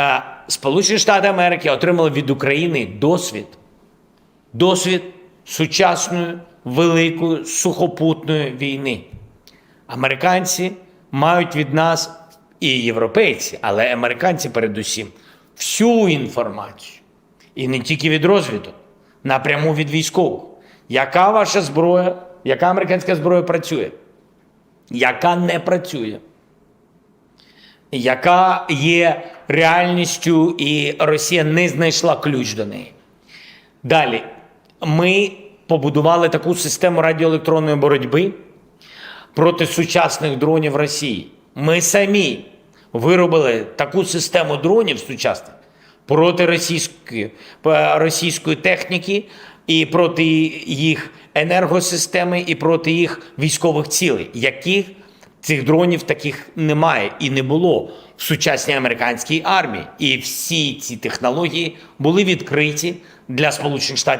Е, Сполучені Штати Америки отримали від України досвід, досвід сучасної великої сухопутної війни. Американці мають від нас і європейці, але американці передусім всю інформацію. І не тільки від розвідок, напряму від військових. Яка ваша зброя, яка американська зброя працює? Яка не працює? Яка є реальністю, і Росія не знайшла ключ до неї. Далі, ми побудували таку систему радіоелектронної боротьби проти сучасних дронів Росії. Ми самі виробили таку систему дронів сучасних проти російської, е, російської техніки і проти їх енергосистеми, і проти їх військових цілей, яких цих дронів таких немає і не було в сучасній американській армії. І всі ці технології були відкриті для Сполучених Штатів.